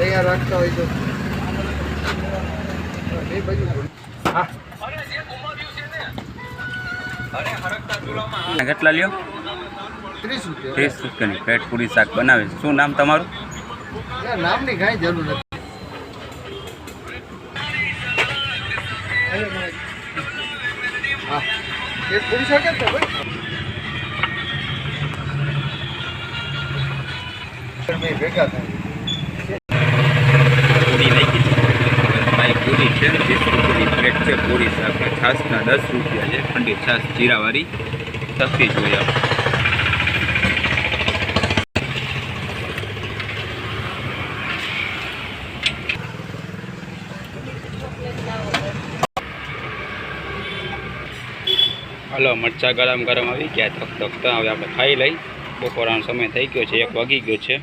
તૈયાર રાખતા હોય તો. એ હા. કેટલા લ્યો? ત્રીસ રૂપિયા. ત્રીસ રૂપિયાની પેટ પૂરી શાક બનાવે. શું નામ તમારું? નામની કાંઈ જરૂર નથી. હા. એક પૂરી શકે તો ભાઈ. ભેગા થાય પૂરી નાખી છે ભાઈ પૂરી છે ત્રીસ રૂપિયાની પ્લેટ છે પૂરી શાક છાસના દસ રૂપિયા છે ઠંડી છાશ જીરાવાળી સસ્તી જોઈએ આપણે હલો, મરચા ગરમ ગરમ આવી ગયા, ધક તકતા હવે આપણે ખાઈ લઈ. બપોરાનો સમય થઈ ગયો છે, એક વાગી ગયો છે.